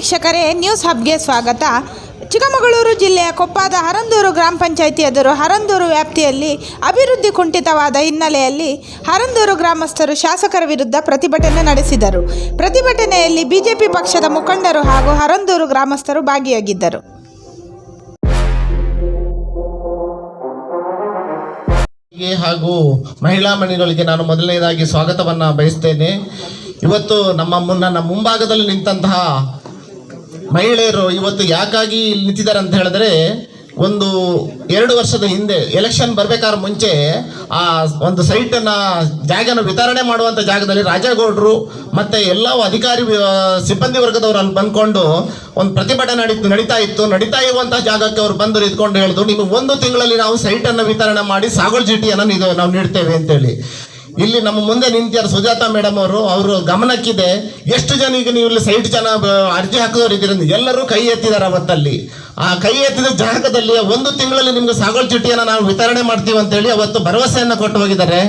ವೀಕ್ಷಕರೇ, ನ್ಯೂಸ್ ಹಬ್ಗೆ ಸ್ವಾಗತ. ಚಿಕ್ಕಮಗಳೂರು ಜಿಲ್ಲೆಯ ಕೊಪ್ಪದ ಹರಂದೂರು ಗ್ರಾಮ ಪಂಚಾಯಿತಿ ಎದುರು ಹರಂದೂರು ವ್ಯಾಪ್ತಿಯಲ್ಲಿ ಅಭಿವೃದ್ಧಿ ಕುಂಠಿತವಾದ ಹಿನ್ನೆಲೆಯಲ್ಲಿ ಹರಂದೂರು ಗ್ರಾಮಸ್ಥರು ಶಾಸಕರ ವಿರುದ್ಧ ಪ್ರತಿಭಟನೆ ನಡೆಸಿದರು. ಪ್ರತಿಭಟನೆಯಲ್ಲಿ ಬಿಜೆಪಿ ಪಕ್ಷದ ಮುಖಂಡರು ಹಾಗೂ ಹರಂದೂರು ಗ್ರಾಮಸ್ಥರು ಭಾಗಿಯಾಗಿದ್ದರು. ಹಾಗೂ ಮಹಿಳಾ ಮಣಿಗಳಿಗೆ ನಾನು ಮೊದಲನೇದಾಗಿ ಸ್ವಾಗತವನ್ನು ಬಯಸ್ತೇನೆ. ಇವತ್ತು ನಮ್ಮ ಮುನ್ನ ನಮ್ಮ ಮುಂಭಾಗದಲ್ಲಿ ನಿಂತಹ ಮಹಿಳೆಯರು ಇವತ್ತು ಯಾಕಾಗಿ ಇಲ್ಲಿ ನಿಂತಿದ್ದಾರೆ ಅಂತ ಹೇಳಿದ್ರೆ, ಒಂದು ಎರಡು ವರ್ಷದ ಹಿಂದೆ ಎಲೆಕ್ಷನ್ ಬರ್ಬೇಕಾದ್ರೆ ಮುಂಚೆ ಆ ಒಂದು ಸೈಟನ್ನ ಜಾಗನ ವಿತರಣೆ ಮಾಡುವಂಥ ಜಾಗದಲ್ಲಿ ರಾಜೇಗೌಡರು ಮತ್ತೆ ಎಲ್ಲ ಅಧಿಕಾರಿ ಸಿಬ್ಬಂದಿ ವರ್ಗದವರು ಅಲ್ಲಿ ಬಂದ್ಕೊಂಡು ಒಂದು ಪ್ರತಿಭಟನೆ ನಡೀತು, ನಡೀತಾ ಇತ್ತು. ನಡೀತಾ ಇರುವಂತಹ ಜಾಗಕ್ಕೆ ಅವರು ಬಂದು ನಿಂತ್ಕೊಂಡು ಹೇಳಿದ್ರು ನಿಮಗೆ ಒಂದು ತಿಂಗಳಲ್ಲಿ ನಾವು ಸೈಟನ್ನು ವಿತರಣೆ ಮಾಡಿ ಸಾಗೋಳ್ ಚೀಟಿಯನ್ನು ಇದು ನಾವು ನೀಡ್ತೇವೆ ಅಂತೇಳಿ. ಇಲ್ಲಿ ನಮ್ಮ ಮುಂದೆ ನಿಂತಿದ್ದಾರೆ ಸುಜಾತ ಮೇಡಮ್ ಅವರು. ಅವರು ಗಮನಕ್ಕಿದೆ. ಎಷ್ಟು ಜನ ಈಗ ನೀವು ಇಲ್ಲಿ ಸೈಟ್ ಜನ ಅರ್ಜಿ ಹಾಕಿದವರು ಇದರಿಂದ ಎಲ್ಲರೂ ಕೈ ಎತ್ತಿದ್ದಾರೆ ಅವತ್ತಲ್ಲಿ. ಆ ಕೈ ಎತ್ತಿದ ಜಾಗದಲ್ಲಿ ಒಂದು ತಿಂಗಳಲ್ಲಿ ನಿಮ್ಗೆ ಸಾಗೋಳ್ ಚೀಟಿಯನ್ನು ನಾವು ವಿತರಣೆ ಮಾಡ್ತೀವಿ ಅಂತೇಳಿ ಅವತ್ತು ಭರವಸೆಯನ್ನು ಕೊಟ್ಟು ಹೋಗಿದ್ದಾರೆ.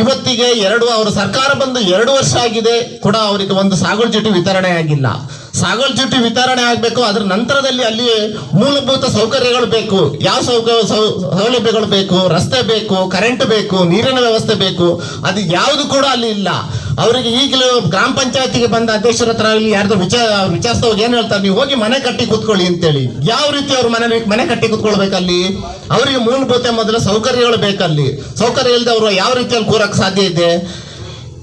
ಇವತ್ತಿಗೆ ಎರಡು, ಅವರು ಸರ್ಕಾರ ಬಂದು ಎರಡು ವರ್ಷ ಆಗಿದೆ. ಕೂಡ ಅವರಿಗೆ ಒಂದು ಸಾಗೋಳ್ ಚೀಟಿ ವಿತರಣೆ ಆಗಿಲ್ಲ. ಸಾಗೋಳ್ ಚೀಟಿ ವಿತರಣೆ ಆಗಬೇಕು ಅದ್ರ ನಂತರದಲ್ಲಿ ಅಲ್ಲಿ ಮೂಲಭೂತ ಸೌಕರ್ಯಗಳು ಬೇಕು. ಯಾವ ಸೌಕ- ಸೌಲಭ್ಯಗಳು ಬೇಕು? ರಸ್ತೆ ಬೇಕು ಕರೆಂಟ್ ಬೇಕು, ನೀರಿನ ವ್ಯವಸ್ಥೆ ಬೇಕು, ಅದು ಯಾವುದು ಕೂಡ ಅಲ್ಲಿ ಇಲ್ಲ. ಅವರಿಗೆ ಈಗಲೂ ಗ್ರಾಮ ಪಂಚಾಯತಿಗೆ ಬಂದ ಅಧ್ಯಕ್ಷರ ಹತ್ರ ಇಲ್ಲಿ ಯಾರ್ದು ವಿಚಾರ, ವಿಚಾರಿಸಿದವಾಗ ಏನು ಹೇಳ್ತಾರೆ, ನೀವು ಹೋಗಿ ಮನೆ ಕಟ್ಟಿ ಕೂತ್ಕೊಳ್ಳಿ ಅಂತೇಳಿ. ಯಾವ ರೀತಿ ಅವ್ರ ಮನೆ ಮನೆ ಕಟ್ಟಿ ಕೂತ್ಕೊಳ್ಬೇಕಲ್ಲಿ ಅವರಿಗೆ ಮೂಲಭೂತ ಮೊದಲ ಸೌಕರ್ಯಗಳು ಬೇಕಲ್ಲಿ? ಸೌಕರ್ಯ ಇಲ್ಲದೆ ಅವರು ಯಾವ ರೀತಿಯಲ್ಲಿ ಕೂರಕ್ಕೆ ಸಾಧ್ಯ ಇದೆ?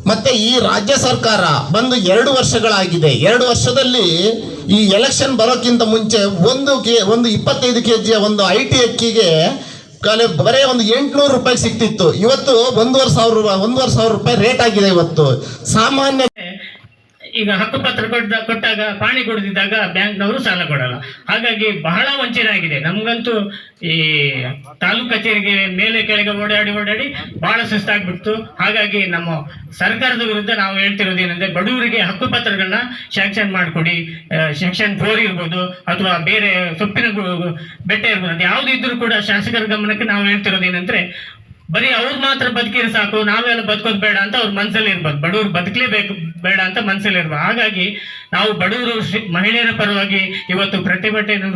ಮತ್ತೆ ಈ ರಾಜ್ಯ ಸರ್ಕಾರ ಬಂದು ಎರಡು ವರ್ಷಗಳಾಗಿದೆ. ಎರಡು ವರ್ಷದಲ್ಲಿ ಈ ಎಲೆಕ್ಷನ್ ಬರೋಕ್ಕಿಂತ ಮುಂಚೆ ಒಂದು ಕೆ, ಒಂದು ಇಪ್ಪತ್ತೈದು ಕೆ ಜಿಯ ಒಂದು ಐ ಟಿ ಅಕ್ಕಿಗೆ ಕಾಲ ಬರೇ ಒಂದು ಎಂಟುನೂರು ರೂಪಾಯಿ ಸಿಕ್ತಿತ್ತು. ಇವತ್ತು ಒಂದೂವರೆ ಸಾವಿರ ರೂಪಾಯಿ ಒಂದೂವರೆ ಸಾವಿರ ರೂಪಾಯಿ ರೇಟ್ ಆಗಿದೆ ಇವತ್ತು. ಸಾಮಾನ್ಯ ಈಗ ಹಕ್ಕುಪತ್ರ ಕೊಟ್ಟ, ಕೊಟ್ಟಾಗ ಪಾಣಿ ಕೊಡದಿದ್ದಾಗ ಬ್ಯಾಂಕ್ನವರು ಸಾಲ ಕೊಡಲ್ಲ. ಹಾಗಾಗಿ ಬಹಳ ವಂಚನೆ ಆಗಿದೆ ನಮ್ಗಂತೂ ಈ ತಾಲೂಕು ಕಚೇರಿಗೆ ಮೇಲೆ ಕೆಳಗೆ ಓಡಾಡಿ ಓಡಾಡಿ ಬಹಳ ಸುಸ್ತಾಗ್ಬಿಡ್ತು. ಹಾಗಾಗಿ ನಮ್ಮ ಸರ್ಕಾರದ ವಿರುದ್ಧ ನಾವು ಹೇಳ್ತಿರೋದು ಏನಂದ್ರೆ ಬಡವರಿಗೆ ಹಕ್ಕುಪತ್ರಗಳನ್ನ ಶಾಂಕ್ಷನ್ ಮಾಡಿಕೊಡಿ. ಸೆಕ್ಷನ್ ಫೋರ್ ಇರ್ಬೋದು ಅಥವಾ ಬೇರೆ ಸೊಪ್ಪಿನ ಬೆಟ್ಟೆ ಇರ್ಬೋದು. ಅದು ಯಾವ್ದು ಇದ್ರೂ ಕೂಡ ಶಾಸಕರ ಗಮನಕ್ಕೆ ನಾವು ಹೇಳ್ತಿರೋದು ಏನಂದ್ರೆ ಬರೀ ಅವ್ರು ಮಾತ್ರ ಬದುಕಿದ್ರೆ ಸಾಕು, ನಾವೆಲ್ಲ ಬದುಕೋದು ಬೇಡ ಅಂತ ಅವ್ರ ಮನಸ್ಸಲ್ಲಿ ಇರ್ಬೋದು. ಬಡವ್ರು ಬದುಕಲೇಬೇಕು. ಬೇಡ ಅಂತ ಮನಸ್ಸಲ್ಲಿ ಹಾಗಾಗಿ ನಾವು ಬಡವರು ಮಹಿಳೆಯರ ಪರವಾಗಿ ಇವತ್ತು ಪ್ರತಿಭಟನೆ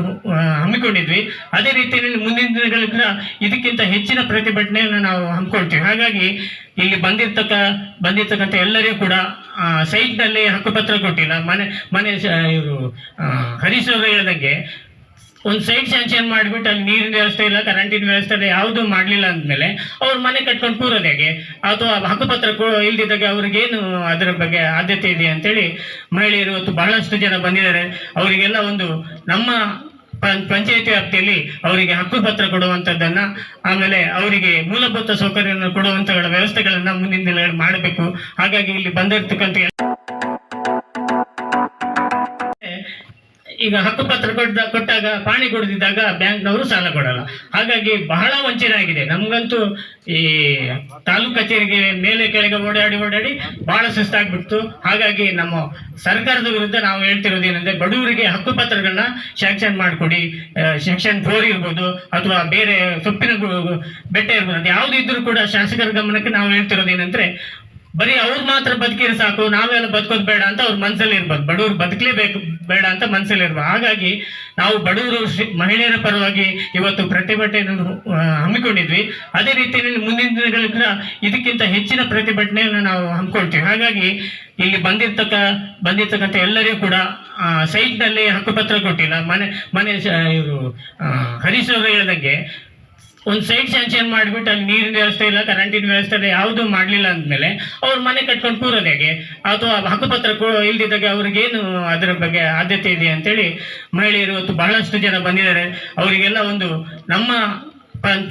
ಹಮ್ಮಿಕೊಂಡಿದ್ವಿ. ಅದೇ ರೀತಿಯಲ್ಲಿ ಮುಂದಿನ ದಿನಗಳ ಇದಕ್ಕಿಂತ ಹೆಚ್ಚಿನ ಪ್ರತಿಭಟನೆಯನ್ನು ನಾವು ಹಮ್ಮಿಕೊಳ್ತೀವಿ. ಹಾಗಾಗಿ ಇಲ್ಲಿ ಬಂದಿರ್ತಕ್ಕ, ಬಂದಿರ್ತಕ್ಕಂಥ ಎಲ್ಲರಿಗೂ ಕೂಡ ಸೈಟ್ನಲ್ಲಿ ಹಕ್ಕುಪತ್ರ ಕೊಟ್ಟಿಲ್ಲ. ಮನೆ ಮನೆ ಇವರು ಹರೀಶ್ ಅವರು ಹೇಳ್ದಂಗೆ ಒಂದು ಸೈಟ್ ಸ್ಯಾಂಕ್ಷನ್ ಮಾಡ್ಬಿಟ್ಟು ಅಲ್ಲಿ ನೀರಿನ ವ್ಯವಸ್ಥೆ ಇಲ್ಲ ಕರೆಂಟಿನ ವ್ಯವಸ್ಥೆ ಇಲ್ಲ, ಯಾವುದು ಮಾಡಲಿಲ್ಲ ಅಂದಮೇಲೆ ಅವ್ರು ಮನೆ ಕಟ್ಕೊಂಡು ಕೂರೋದು ಹೇಗೆ? ಅಥವಾ ಹಕ್ಕುಪತ್ರ ಇಲ್ದಿದ್ದಾಗ ಅವ್ರಿಗೇನು ಅದರ ಬಗ್ಗೆ ಆದ್ಯತೆ ಇದೆ ಅಂತೇಳಿ ಮಹಿಳೆಯರು ಇವತ್ತು ಬಹಳಷ್ಟು ಜನ ಬಂದಿದ್ದಾರೆ. ಅವರಿಗೆಲ್ಲ ಒಂದು ನಮ್ಮ ಪಂಚಾಯತ್ ವ್ಯಾಪ್ತಿಯಲ್ಲಿ ಅವರಿಗೆ ಹಕ್ಕುಪತ್ರ ಕೊಡುವಂಥದ್ದನ್ನ ಆಮೇಲೆ ಅವರಿಗೆ ಮೂಲಭೂತ ಸೌಕರ್ಯವನ್ನು ಕೊಡುವಂತ ವ್ಯವಸ್ಥೆಗಳನ್ನ ಮುಂದಿನ ಮಾಡಬೇಕು. ಹಾಗಾಗಿ ಇಲ್ಲಿ ಬಂದಿರ್ತಕ್ಕಂಥ ಈಗ ಹಕ್ಕುಪತ್ರ ಕೊಟ್ಟ, ಕೊಟ್ಟಾಗ ಪಾಣಿ ಕೊಡದಿದ್ದಾಗ ಬ್ಯಾಂಕ್ನವರು ಸಾಲ ಕೊಡಲ್ಲ. ಹಾಗಾಗಿ ಬಹಳ ವಂಚನೆ ಆಗಿದೆ. ನಮ್ಗಂತೂ ಈ ತಾಲೂಕು ಕಚೇರಿಗೆ ಮೇಲೆ ಕೆಳಗೆ ಓಡಾಡಿ ಓಡಾಡಿ ಬಹಳ ಸುಸ್ತಾಗ್ಬಿಡ್ತು. ಹಾಗಾಗಿ ನಮ್ಮ ಸರ್ಕಾರದ ವಿರುದ್ಧ ನಾವು ಹೇಳ್ತಿರೋದು ಏನಂದ್ರೆ ಬಡವರಿಗೆ ಹಕ್ಕುಪತ್ರಗಳನ್ನ ಶಾಂಕ್ಷನ್ ಮಾಡಿಕೊಡಿ. ಸೆಕ್ಷನ್ ಫೋರ್ ಇರ್ಬೋದು ಅಥವಾ ಬೇರೆ ಸೊಪ್ಪಿನ ಬೆಟ್ಟ ಇರ್ಬೋದು. ಅದು ಯಾವ್ದು ಇದ್ರೂ ಕೂಡ ಶಾಸಕರ ಗಮನಕ್ಕೆ ನಾವು ಹೇಳ್ತಿರೋದು ಏನಂದ್ರೆ ಬರೀ ಅವ್ರು ಮಾತ್ರ ಬದುಕಿದ್ರೆ ಸಾಕು, ನಾವೆಲ್ಲ ಬದುಕೋದು ಬೇಡ ಅಂತ ಅವ್ರ ಮನಸ್ಸಲ್ಲಿ ಇರ್ಬೋದು. ಬಡವ್ರು ಬದುಕಲೇಬೇಕು ಬೇಡ ಅಂತ ಮನಸ್ಸಲ್ಲಿರುವ ಹಾಗಾಗಿ ನಾವು ಬಡವರು ಮಹಿಳೆಯರ ಪರವಾಗಿ ಇವತ್ತು ಪ್ರತಿಭಟನೆಯನ್ನು ಹಮ್ಮಿಕೊಂಡಿದ್ವಿ. ಅದೇ ರೀತಿಯಲ್ಲಿ ಮುಂದಿನ ದಿನಗಳ ಇದಕ್ಕಿಂತ ಹೆಚ್ಚಿನ ಪ್ರತಿಭಟನೆಯನ್ನು ನಾವು ಹಮ್ಮಿಕೊಳ್ತೀವಿ. ಹಾಗಾಗಿ ಇಲ್ಲಿ ಬಂದಿರ್ತಕ್ಕ, ಬಂದಿರ್ತಕ್ಕಂಥ ಎಲ್ಲರಿಗೂ ಕೂಡ ಸೈಟ್ನಲ್ಲಿ ಹಕ್ಕುಪತ್ರ ಕೊಟ್ಟಿಲ್ಲ. ಮನೆ ಮನೆ ಇವರು ಹರೀಶ್ ಅವರು ಹೇಳ್ದಂಗೆ ಒಂದು ಸೈಟ್ ಸ್ಯಾಂಕ್ಷನ್ ಮಾಡಿಬಿಟ್ಟು ಅಲ್ಲಿ ನೀರಿನ ವ್ಯವಸ್ಥೆ ಇಲ್ಲ ಕರೆಂಟಿನ ವ್ಯವಸ್ಥೆ ಇಲ್ಲ, ಯಾವುದು ಮಾಡಲಿಲ್ಲ ಅಂದಮೇಲೆ ಅವ್ರು ಮನೆ ಕಟ್ಕೊಂಡು ಕೂರೋದು ಹೇಗೆ? ಅಥವಾ ಹಕ್ಕುಪತ್ರ ಇಲ್ದಿದ್ದಾಗ ಅವ್ರಿಗೇನು ಅದರ ಬಗ್ಗೆ ಆದ್ಯತೆ ಇದೆ ಅಂತೇಳಿ ಮಹಿಳೆಯರು ಇವತ್ತು ಬಹಳಷ್ಟು ಜನ ಬಂದಿದ್ದಾರೆ. ಅವರಿಗೆಲ್ಲ ಒಂದು ನಮ್ಮ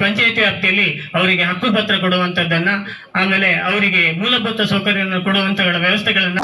ಪಂಚಾಯತಿ ವ್ಯಾಪ್ತಿಯಲ್ಲಿ ಅವರಿಗೆ ಹಕ್ಕುಪತ್ರ ಕೊಡುವಂತದ್ದನ್ನ ಆಮೇಲೆ ಅವರಿಗೆ ಮೂಲಭೂತ ಸೌಕರ್ಯವನ್ನು ಕೊಡುವಂತ ವ್ಯವಸ್ಥೆಗಳನ್ನ